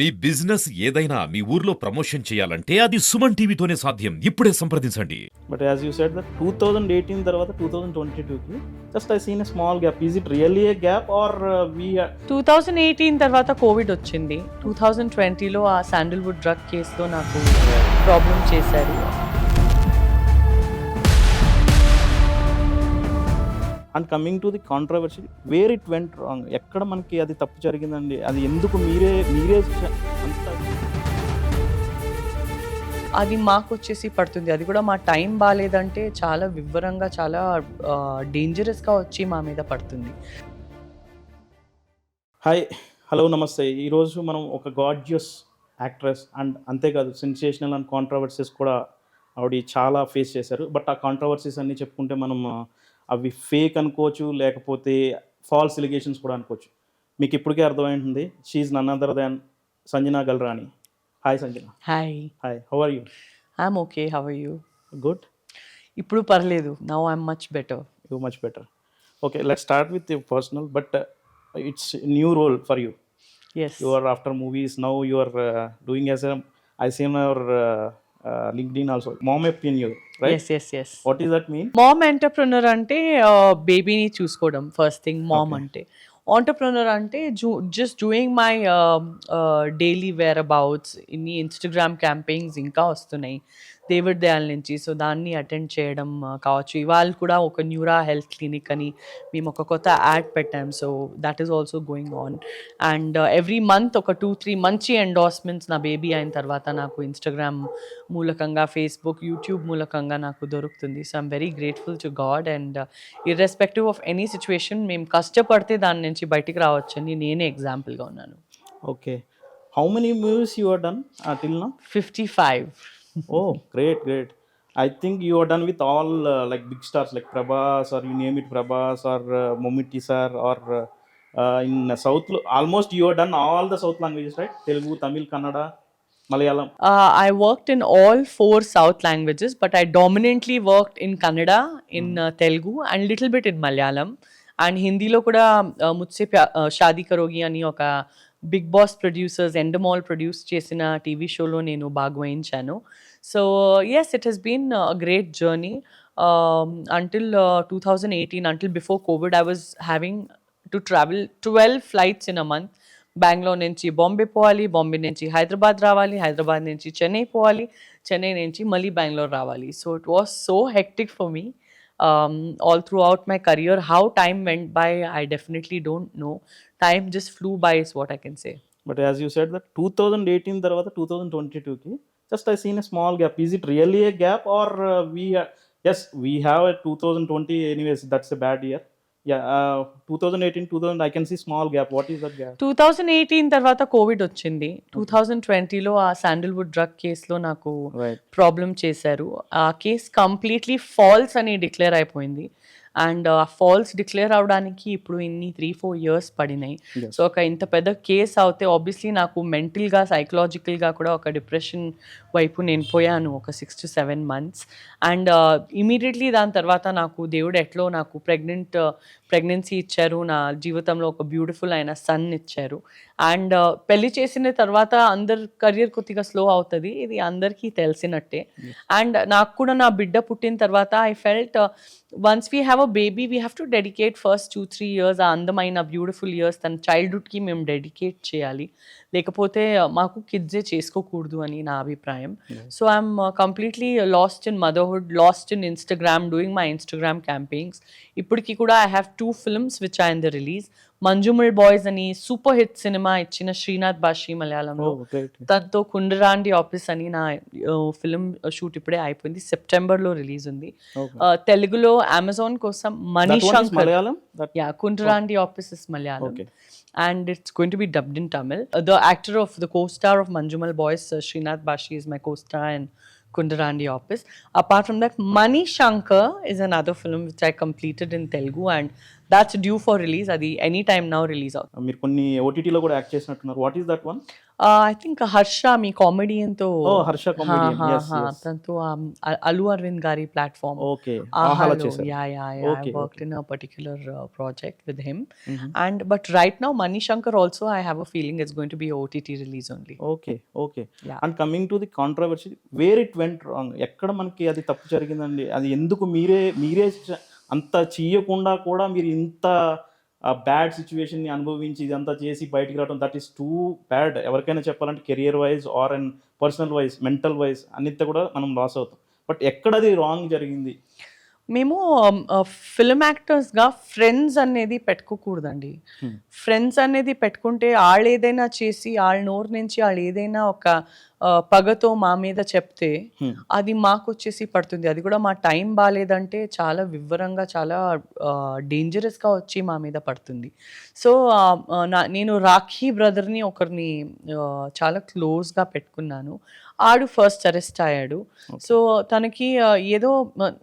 మీ business ఏదైనా మీ ఊర్లో ప్రమోషన్ చేయాలంటే అది సుమన్ టీవీతోనే సాధ్యం. ఇప్పుడే సంప్రదించండి. But as you said that two thousand eighteen తర్వాత టూ థౌజండ్ ట్వంటీ టూకి just I seen a small gap is it really a gap are we two thousand eighteen తర్వాత కోవిడ్ వచ్చింది. టూ థౌజండ్ ట్వంటీలో ఆ శాండిల్వుడ్ డ్రగ్ కేసులో నాకు problem చేశారు. And coming to the controversy where it went wrong ఎక్కడ మనకి అది తప్పు జరిగిందండి? అది ఎందుకు మీరే మీరే అంత అది మాకు వచ్చేసి పడుతుంది. అది కూడా మా టైం బాగాలేదంటే చాలా వివరంగా చాలా డేంజరస్గా వచ్చి మా మీద పడుతుంది. హాయ్ హలో నమస్తే. ఈరోజు మనం ఒక గాడ్జియస్ యాక్ట్రెస్ అండ్ అంతేకాదు సెన్సేషనల్ అండ్ కాంట్రవర్సీస్ కూడా ఆవిడ చాలా ఫేస్ చేశారు. బట్ ఆ కాంట్రవర్సీస్ అన్నీ చెప్పుకుంటే మనం అవి ఫేక్ అనుకోవచ్చు లేకపోతే ఫాల్స్ ఎలిగేషన్స్ కూడా అనుకోవచ్చు. మీకు ఇప్పటికే అర్థమైంటుంది. She none other than Sanjana Galrani hi Sanjana hi hi how are you I'm okay how you good ఇప్పుడు పర్లేదు. Now I'm much better you much better okay let start with you personal but it's new role for you yes you. Are after movies. Now you are uh, doing as a i S S S what does that mean? Mom entrepreneur అంటే బేబీని చూసుకోవడం first thing mom. అంటే. Entrepreneur అంటే just doing my daily whereabouts ఇన్ని Instagram campaigns ఇంకా వస్తున్నాయి. David Dayal నుంచి. So దాన్ని అటెండ్ చేయడం కావచ్చు. ఇవాళ కూడా ఒక న్యూరా హెల్త్ క్లినిక్ అని మేము ఒక కొత్త యాడ్ పెట్టాం. So that is also going on and every month ఒక టూ త్రీ మంచి ఎండార్స్మెంట్స్ నా బేబీ అయిన తర్వాత నాకు ఇన్స్టాగ్రామ్ మూలకంగా ఫేస్బుక్ యూట్యూబ్ మూలకంగా నాకు దొరుకుతుంది. So I'm very grateful to God and irrespective of any situation మేము కష్టపడితే దాని నుంచి బయటికి రావచ్చని నేనే ఎగ్జాంపుల్గా ఉన్నాను. Many movies you are done uh, till now? Fifty five oh think you are done with all uh, like big stars like prabhas or you name it prabhas or uh, momiti sir or uh, uh, in south almost you are done all the south languages right telugu tamil kannada malayalam Uh, I worked in all four South languages, but I dominantly worked in Kannada, in uh, Telugu, and little bit in Malayalam. And హిందీలో కూడా uh, uh, Shaadi Karogi అని ఒక Bigg Boss producers Endemol produce చేసిన TV షోలో నేను భాగవహించాను. So yes it has been a great journey until two thousand eighteen until before Covid I was having to travel twelve flights in a month Bengaluru నుంచి బాంబే పోవాలి బాంబే నుంచి హైదరాబాద్ రావాలి హైదరాబాద్ నుంచి చెన్నై పోవాలి చెన్నై నుంచి మళ్ళీ బెంగళూరు రావాలి. So it was so hectic for me all throughout my career how time went by I definitely don't know time just flew by is what I can say but as you said that two thousand eighteen తర్వాత two thousand twenty టూకి just I seen a small gap is it really a gap are we yes we have a two thousand twenty anyways that's a bad year two thousand eighteen to I can see small gap what is that gap two thousand eighteen తర్వాత Covid వచ్చింది. Two thousand ట్వంటీలో ఆ Sandalwood drug కేసులో నాకు problem చేశారు. ఆ case completely false అని declare అయిపోయింది. అండ్ ఆ ఫాల్స్ డిక్లేర్ అవడానికి ఇప్పుడు ఇన్ని త్రీ ఫోర్ ఇయర్స్ పడినాయి. సో ఒక ఇంత పెద్ద కేస్ అవుతే ఆబ్వియస్లీ నాకు మెంటల్గా సైకలాజికల్గా కూడా ఒక డిప్రెషన్ వైపు నేను పోయాను ఒక six to seven months and immediately దాని తర్వాత నాకు దేవుడు ఎట్లో నాకు ప్రెగ్నెంట్ ప్రెగ్నెన్సీ ఇచ్చారు. నా జీవితంలో ఒక బ్యూటిఫుల్ అయిన సన్ ఇచ్చారు. అండ్ పెళ్ళి చేసిన తర్వాత అందరి కెరియర్ కొద్దిగా స్లో అవుతుంది. ఇది అందరికీ తెలిసినట్టే. అండ్ నాకు కూడా నా బిడ్డ పుట్టిన తర్వాత I felt once we have a baby we have to dedicate first two three years ఆ అందమైన బ్యూటిఫుల్ ఇయర్స్ తన చైల్డ్హుడ్కి మేము డెడికేట్ చేయాలి. లేకపోతే మాకు కిడ్సే చేసుకోకూడదు అని నా అభిప్రాయం. So I'm completely lost in motherhood lost in Instagram doing my Instagram campaigns ఇప్పటికి కూడా I have two films which I in the release Manjummel Boys అని సూపర్ హిట్ సినిమా ఇచ్చిన శ్రీనాథ్ బాషి మలయాళంలో దాంతో కుండరాండి ఆఫీస్ అని నా ఫిల్మ్ షూట్ ఇప్పుడే అయిపోయింది సెప్టెంబర్లో రిలీజ్ ఉంది Uh, తెలుగులో అమెజాన్ కోసం మనీ శంకర్ యా కుండరాండి office is Malayalam and it's going to be dubbed in Tamil. Uh, the actor of the co-star of Manjumal Boys, uh, Srinath Bashi, is my co-star in Kundarandi Office. Apart from that, Mani Shankar is another film which I completed in Telugu, and that's due for release అది any time now release అవుతుంది. మీరు కొన్ని ఓటీటీలో కూడా act చేసినట్టున్నారు. What is that one I think Harsha మీ కామెడియన్తో ఓ Harsha yes. తనతో um, అ- అల్లు అరవింద్ గారి platform particular uh, project with him. Mhm. and but right now mani shankar also i have a feeling it's going to be ott release only. Okay okay. And coming to the controversy where it went wrong ఎక్కడ మనకి అది తప్పు జరిగిందండి? అది ఎందుకు మీరే మీరే అంత చెయ్యకుండా కూడా మీరు ఇంత బ్యాడ్ సిచ్యువేషన్ని అనుభవించి ఇదంతా చేసి బయటికి రావడం దట్ ఈస్ టూ బ్యాడ్ ఎవరికైనా చెప్పాలంటే career wise or and personal wise mental wise అన్నింత కూడా మనం లాస్ అవుతాం. బట్ ఎక్కడది రాంగ్ జరిగింది? మేము ఫిల్మ్ యాక్టర్స్గా ఫ్రెండ్స్ అనేది పెట్టుకోకూడదండి Hmm. ఫ్రెండ్స్ అనేది పెట్టుకుంటే వాళ్ళు ఏదైనా చేసి వాళ్ళ నోరు నుంచి వాళ్ళు ఏదైనా ఒక పగతో మా మీద చెప్తే Hmm. అది మాకు వచ్చేసి పడుతుంది అది కూడా మా టైం బాగాలేదంటే చాలా వివరంగా చాలా డేంజరస్గా వచ్చి మా మీద పడుతుంది సో నేను రాఖీ బ్రదర్ని ఒకరిని చాలా క్లోజ్గా పెట్టుకున్నాను ఆడు ఫస్ట్ అరెస్ట్ అయ్యాడు. సో తనకి ఏదో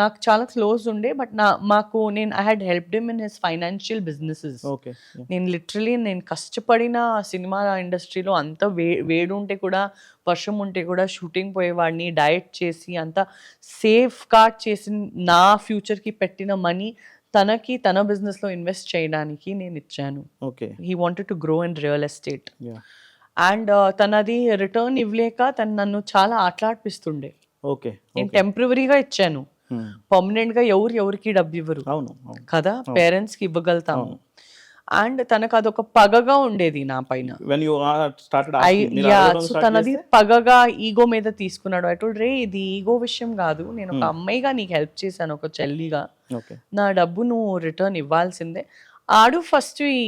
నాకు చాలా క్లోజ్ ఉండే బట్ నా మాకు నేను I had helped him in his financial businesses okay నేను లిటరలీ నేను కష్టపడిన సినిమా ఇండస్ట్రీలో అంత వే వేడుంటే కూడా వర్షం ఉంటే కూడా షూటింగ్ పోయేవాడిని డయట్ చేసి అంత సేఫ్ గార్డ్ చేసి నా ఫ్యూచర్కి పెట్టిన మనీ తనకి తన బిజినెస్లో ఇన్వెస్ట్ చేయడానికి నేను ఇచ్చాను. Okay he wanted to grow in real estate and తనది రిటర్న్ ఇవ్వలేక తను నన్ను చాలా ఆటలాడిపిస్తుండే. ఓకే నేను టెంపరీగా ఇచ్చాను. పర్మనెంట్గా ఎవరు ఎవరికి డబ్బు ఇవ్వరు. అవును కదా? పేరెంట్స్కి ఇవ్వగలుగుతాము. అండ్ తనకు అదొక పగగా ఉండేది నా పైన. సో తనది పగగా ఈగో మీద తీసుకున్నాడు. అటు రే ఇది ఈగో విషయం కాదు. నేను ఒక అమ్మాయిగా నీకు హెల్ప్ చేశాను ఒక చెల్లిగా. ఓకే. నా డబ్బు నువ్వు రిటర్న్ ఇవ్వాల్సిందే. ఆడు ఫస్ట్ ఈ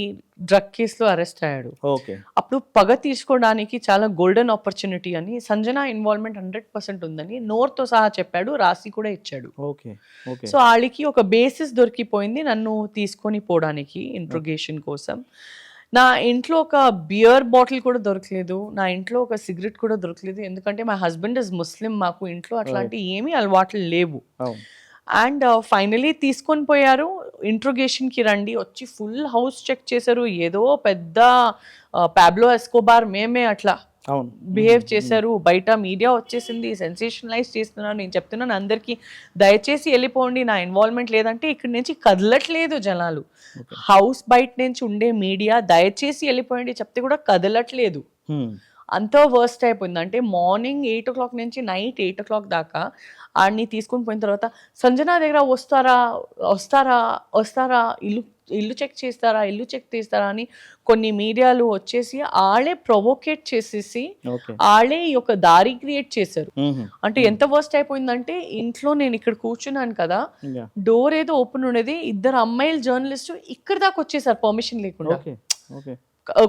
డ్రగ్ కేసులో అరెస్ట్ అయ్యాడు. ఓకే. అప్పుడు పగ తీసుకోవడానికి చాలా గోల్డెన్ ఆపర్చునిటీ అని సంజన ఇన్వాల్వ్మెంట్ హండ్రెడ్ పర్సెంట్ ఉందని నోర్తో సహా చెప్పాడు రాసి కూడా ఇచ్చాడు. Okay okay. సో వాళ్ళకి ఒక బేసిస్ దొరికిపోయింది నన్ను తీసుకొని పోవడానికి ఇంట్రోగేషన్ కోసం. నా ఇంట్లో ఒక బియర్ బాటిల్ కూడా దొరకలేదు నా ఇంట్లో ఒక సిగరెట్ కూడా దొరకలేదు ఎందుకంటే మా హస్బెండ్ ఇస్ ముస్లిం మాకు ఇంట్లో అట్లాంటి ఏమీ అలవాట్లు లేవు. అండ్ ఫైనలీ తీసుకొని పోయారు ఇంట్రోగేషన్కి రండి. వచ్చి ఫుల్ హౌస్ చెక్ చేశారు. ఏదో పెద్ద ప్యాబ్లో ఎస్కోబార్ మేమే అట్లా అవును. బిహేవ్ చేశారు. బయట మీడియా వచ్చేసింది. సెన్సేషనలైజ్ చేస్తున్నాను నేను చెప్తున్నాను అందరికీ. దయచేసి వెళ్ళిపోండి. నా ఇన్వాల్వ్మెంట్ లేదంటే ఇక్కడి నుంచి కదలట్లేదు జనాలు. హౌస్ బయట నుంచి ఉండే మీడియా దయచేసి వెళ్ళిపోండి చెప్తే కూడా కదలట్లేదు. అంత వర్స్ట్ అయిపోయింది. అంటే మార్నింగ్ ఎయిట్ ఓ క్లాక్ నుంచి నైట్ ఎయిట్ ఓ క్లాక్ దాకా ఆడిని తీసుకొని పోయిన తర్వాత సంజన దగ్గర వస్తారా? వస్తారా? వస్తారా? ఇల్లు ఇల్లు చెక్ చేస్తారా? ఇల్లు చెక్ చేస్తారా అని కొన్ని మీడియాలు వచ్చేసి ఆళ్ళే ప్రొవోకేట్ చేసేసి ఆళ్ళే ఈ యొక్క దారి క్రియేట్ చేశారు. అంటే ఎంత వర్స్ట్ అయిపోయిందంటే ఇంట్లో నేను ఇక్కడ కూర్చున్నాను కదా. డోర్ ఏదో ఓపెన్ ఉండేది ఇద్దరు అమ్మాయిలు జర్నలిస్ట్ ఇక్కడ దాకా వచ్చేసారు పర్మిషన్ లేకుండా.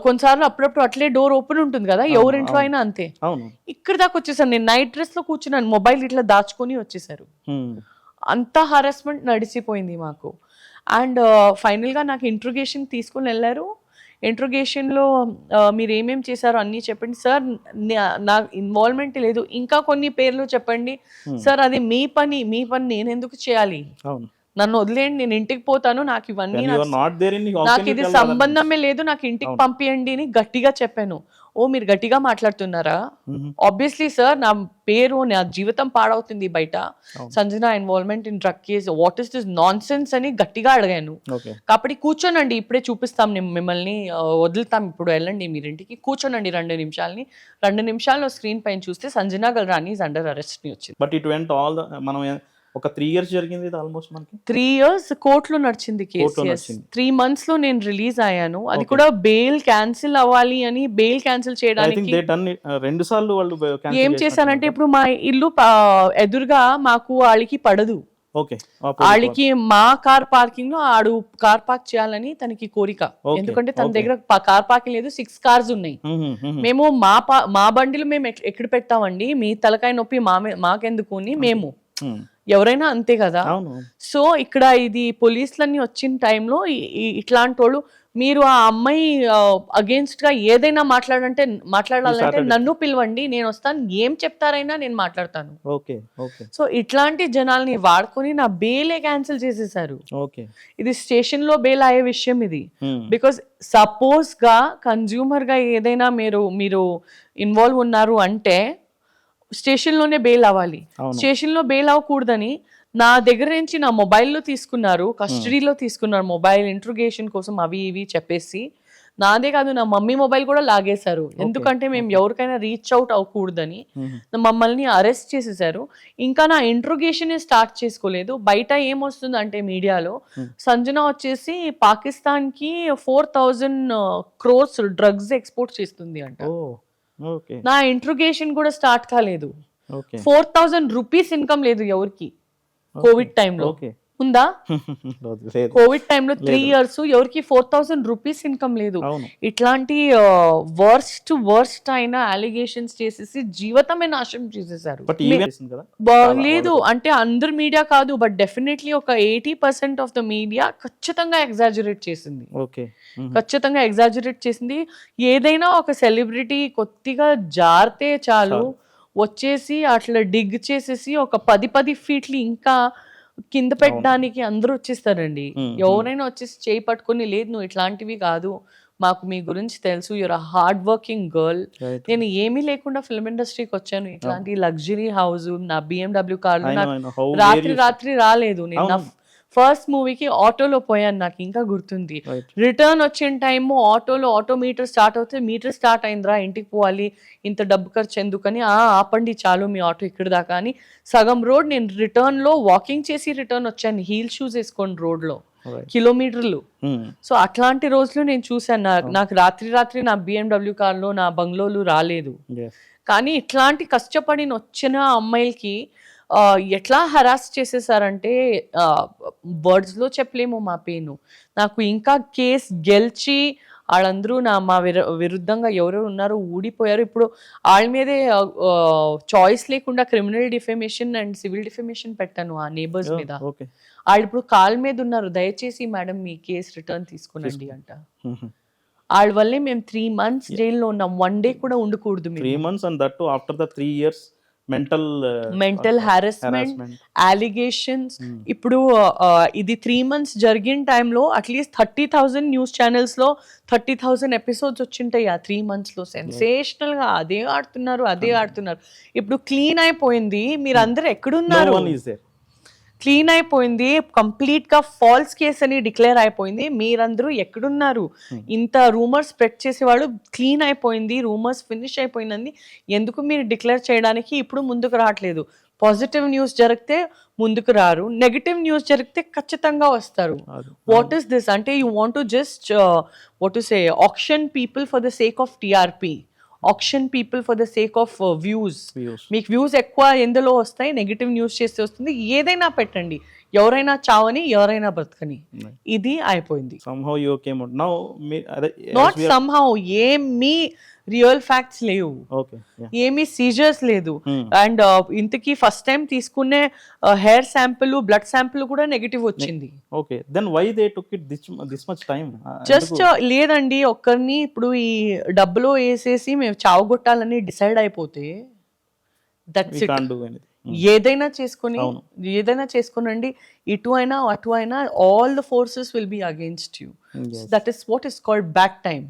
కొన్నిసార్లు అప్పుడప్పుడు అట్లే డోర్ ఓపెన్ ఉంటుంది కదా ఎవరింట్లో అయినా అంతే. ఇక్కడ దాకా వచ్చేసారు నేను నైట్ డ్రెస్లో కూర్చున్నాను మొబైల్ ఇట్లా దాచుకొని వచ్చేసారు. అంత హరాస్మెంట్ నడిచిపోయింది మాకు. అండ్ ఫైనల్గా నాకు ఇంట్రోగేషన్ తీసుకొని వెళ్ళారు. ఇంట్రోగేషన్లో మీరు ఏమేం చేశారో అన్నీ చెప్పండి. సార్ నా ఇన్వాల్వ్మెంట్ లేదు. ఇంకా కొన్ని పేర్లు చెప్పండి. సార్ అది మీ పని మీ పని నేను ఎందుకు చేయాలి? అవును. నన్ను వదిలేయండి నేను ఇంటికి పోతాను నాకు ఇవన్నీ నాకు ఇది సంబంధమే లేదు నాకు ఇంటికి పంపియండి అని గట్టిగా చెప్పాను. ఓ మీరు గట్టిగా మాట్లాడుతున్నారా. ఆబ్వియస్లీ సార్ నా పేరు నా జీవితం పాడవుతుంది బయట. Sanjana involvement in drug case what is this nonsense అని గట్టిగా అడిగాను. కాబట్టి కూర్చోనండి ఇప్పుడే చూపిస్తాం మిమ్మల్ని వదులుతాం ఇప్పుడు వెళ్ళండి మీరు ఇంటికి. కూర్చోనండి రెండు నిమిషాలని. రెండు నిమిషాల్లో స్క్రీన్ పైన చూస్తే సంజన గల్రాని ఇస్ అండర్ అరెస్ట్ని వచ్చింది. బట్ ఇట్ వెంట్ ఆల్ మనం ఒక త్రీ ఇయర్స్ జరిగింది ఇది ఆల్మోస్ట్ మనకి. త్రీ ఇయర్స్ కోర్టులో నడిచింది కేసు. త్రీ మంత్స్లో నేను రిలీజ్ అయ్యాను. అది. కూడా బెయిల్ క్యాన్సిల్ అవ్వాలి అని బెయిల్ క్యాన్సిల్ చేయడానికి డన్ రెండు సార్లు వాళ్ళు ఏం. చేశానంటే ఇప్పుడు మా ఇల్లు ఎదురుగా మాకు వాళ్ళకి పడదు. ఓకే వాళ్ళకి మా కార్ పార్కింగ్లో ఆడు కార్ పార్క్ చేయాలని తనకి కోరిక. ఎందుకంటే తన. దగ్గర కార్ పార్కింగ్ లేదు సిక్స్ కార్స్ ఉన్నాయి. మేము మా మా బండిలు మేము ఎక్- ఎక్కడ పెట్టామండి? మీ తలకాయ నొప్పి మా మాకెందుకు అని మేము. ఎవరైనా అంతే కదా? సో ఇక్కడ ఇది పోలీసులన్నీ వచ్చిన టైంలో ఇట్లాంటి వాళ్ళు మీరు ఆ అమ్మాయి అగేన్స్ట్గా ఏదైనా మాట్లాడంటే మాట్లాడాలంటే. నన్ను పిలవండి నేను వస్తాను ఏం చెప్తారైనా నేను మాట్లాడతాను. Okay okay. సో ఇట్లాంటి జనాల్ని వాడుకొని నా బేలే క్యాన్సిల్ చేసేసారు ఓకే. ఇది స్టేషన్లో బెయిల్ అయ్యే విషయం ఇది. బికాస్ సపోజ్గా కన్జ్యూమర్గా ఏదైనా మీరు మీరు ఇన్వాల్వ్ ఉన్నారు అంటే స్టేషన్లోనే బెయిల్ అవ్వాలి. అవును. స్టేషన్లో బెయిల్ అవ్వకూడదని నా దగ్గర నుంచి నా మొబైల్లో తీసుకున్నారు కస్టడీలో తీసుకున్నారు మొబైల్ ఇంట్రోగేషన్ కోసం అవి ఇవి చెప్పేసి నాదే కాదు నా మమ్మీ మొబైల్ కూడా లాగేశారు. ఎందుకంటే మేము ఎవరికైనా రీచ్ అవుట్ అవ్వకూడదని. మమ్మల్ని అరెస్ట్ చేసేసారు ఇంకా నా ఇంట్రోగేషన్ స్టార్ట్ చేసుకోలేదు. బయట ఏమొస్తుంది అంటే మీడియాలో సంజన వచ్చేసి పాకిస్తాన్కి four thousand crores drugs export చేస్తుంది అంట. నా ఇంట్రోగేషన్ కూడా స్టార్ట్ కాలేదు. ఫోర్ థౌజండ్ రూపీస్ ఇన్కమ్ లేదు ఎవరికి. కోవిడ్ టైంలో. ఓకే. ఉందా? కోవిడ్ టైంలో త్రీ ఇయర్స్ ఎవరికి ఫోర్ థౌసండ్ రూపీస్ ఇన్కమ్ లేదు. ఇట్లాంటి వర్స్ట్ వర్స్ట్ అయిన అలిగేషన్స్ చేసేసి జీవితమే నాశనం చేసేసారు. లేదు. అంటే అందరు మీడియా కాదు బట్ డెఫినెట్లీ ఒక eighty percent of the media ఖచ్చితంగా ఎగ్జాజురేట్ చేసింది. ఓకే. ఖచ్చితంగా ఎగ్జాజురేట్ చేసింది. ఏదైనా ఒక సెలబ్రిటీ కొద్దిగా జారితే చాలు వచ్చేసి అట్లా డిగ్ చేసేసి ఒక పది పది ఫీట్లు ఇంకా కింద పెట్టడానికి అందరూ వచ్చేస్తారండి. ఎవరైనా వచ్చేసి చేయి పట్టుకొని లేదు నువ్వు ఇట్లాంటివి కాదు మాకు మీ గురించి తెలుసు you're a hard working girl నేను ఏమీ లేకుండా ఫిల్మ్ ఇండస్ట్రీకి వచ్చాను. ఇట్లాంటి లగ్జరీ హౌస్ నా బిఎండబ్ల్యూ కార్లు రాత్రి రాత్రి రాలేదు. నేను. ఫస్ట్ మూవీకి ఆటోలో పోయాను నాకు ఇంకా గుర్తుంది. రైట్ రిటర్న్ వచ్చిన టైము ఆటోలో ఆటో మీటర్ స్టార్ట్ అవుతే మీటర్ స్టార్ట్ అయిందిరా ఇంటికి పోవాలి ఇంత డబ్బు ఖర్చు ఎందుకని? "ఆ, ఆపండి చాలు మీ ఆటో ఇక్కడ దాకా అని. సగం రోడ్ నేను రిటర్న్లో వాకింగ్ చేసి రిటర్న్ వచ్చాను హీల్ షూస్ వేసుకోండి రోడ్లో. రైట్ కిలోమీటర్లు. సో అట్లాంటి రోజులు నేను చూశాను. నాకు నాకు రాత్రి రాత్రి నా బిఎండబ్ల్యూ కార్లో నా బంగ్లోలు రాలేదు. కానీ ఇట్లాంటి కష్టపడిన వచ్చిన అమ్మాయిలకి ఎట్లా హరాస్ చేసేసారంటే వర్డ్స్లో చెప్పలేము మా పెయిన్ నాకు ఇంకా కేస్ గెలిచి వాళ్ళందరూ నా మా విర విరుద్ధంగా ఎవరెవరు ఉన్నారో ఊడిపోయారు. ఇప్పుడు వాళ్ళ మీదే చాయిస్ లేకుండా criminal defamation and civil defamation పెట్టాను ఆ నేబర్స్ మీద. వాళ్ళు ఇప్పుడు కాల్ మీద ఉన్నారు. దయచేసి మేడం మీ కేసు రిటర్న్ తీసుకునండి అంట. వాళ్ళ వల్లే మేము త్రీ మంత్స్ జైల్లో ఉన్నాం. వన్ డే కూడా ఉండకూడదు three months and that after the three years mental mental harassment allegations ఇప్పుడు ఆ, ఇది త్రీ మంత్స్ జరిగిన టైంలో at least thirty thousand news ఛానల్స్లో థర్టీ థౌజండ్ ఎపిసోడ్స్ వచ్చింటాయి ఆ త్రీ మంత్స్లో. సెన్సేషనల్గా అదే ఆడుతున్నారు అదే ఆడుతున్నారు. ఇప్పుడు క్లీన్ అయిపోయింది. మీరు అందరు ఎక్కడున్నారు? క్లీన్ అయిపోయింది కంప్లీట్గా ఫాల్స్ కేస్ అని డిక్లేర్ అయిపోయింది. మీరందరూ ఎక్కడున్నారు? ఇంత రూమర్స్ స్ప్రెడ్ చేసేవాళ్ళు క్లీన్ అయిపోయింది రూమర్స్ ఫినిష్ అయిపోయిందని ఎందుకు మీరు డిక్లేర్ చేయడానికి ఇప్పుడు ముందుకు రావట్లేదు? పాజిటివ్ న్యూస్ జరిగితే ముందుకు రారు నెగిటివ్ న్యూస్ జరిగితే ఖచ్చితంగా వస్తారు. What is this? అంటే you want to just what to say option people for the sake of TRP option people for the sake of views మీకు వ్యూస్ ఎక్కువ ఎందులో వస్తాయి? నెగిటివ్ న్యూస్ చేస్తే వస్తుంది. ఏదైనా పెట్టండి. ఎవరైనా చావని ఎవరైనా బ్రతకని. ఇది అయిపోయింది. అదే నాట్ సమ్హౌ ఏమీ రియల్ ఫ్యాక్ట్స్ లేవు. ఓకే ఏమీ సీజర్స్ లేదు. Hmm. అండ్ ఇంతకీ ఫస్ట్ టైం తీసుకునే హెయిర్ శాంపుల్ బ్లడ్ శాంపుల్ కూడా నెగిటివ్ వచ్చింది. Okay then why they took it this much time just లేదండి ఒక్కరిని ఇప్పుడు ఈ డబ్బులో వేసేసి మేము చావగొట్టాలని డిసైడ్ అయిపోతే దట్స్ ఇట్ ఏదైనా చేసుకొని. ఏదైనా చేసుకునండి ఇటు అయినా అటు అయినా all the forces will be against you that is what is called back time